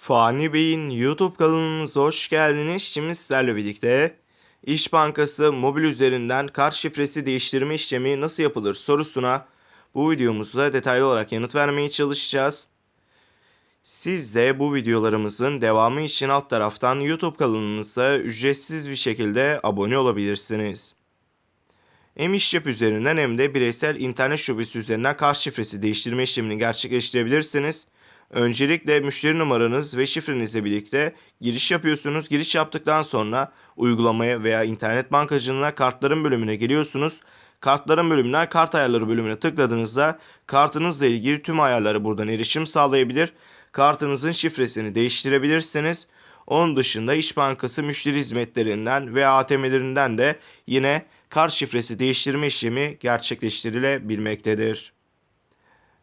Fani Bey'in YouTube kanalımıza hoş geldiniz. Şimdi sizlerle birlikte İş Bankası mobil üzerinden kart şifresi değiştirme işlemi nasıl yapılır sorusuna bu videomuzda detaylı olarak yanıt vermeye çalışacağız. Siz de bu videolarımızın devamı için alt taraftan YouTube kanalımıza ücretsiz bir şekilde abone olabilirsiniz. Hem işyap üzerinden hem de bireysel internet şubesi üzerinden kart şifresi değiştirme işlemini gerçekleştirebilirsiniz. Öncelikle müşteri numaranız ve şifrenizle birlikte giriş yapıyorsunuz. Giriş yaptıktan sonra uygulamaya veya internet bankacılığına kartların bölümüne geliyorsunuz. Kartların bölümünden kart ayarları bölümüne tıkladığınızda kartınızla ilgili tüm ayarları buradan erişim sağlayabilir. Kartınızın şifresini değiştirebilirsiniz. Onun dışında İş Bankası müşteri hizmetlerinden ve ATM'lerinden de yine kart şifresi değiştirme işlemi gerçekleştirilebilmektedir.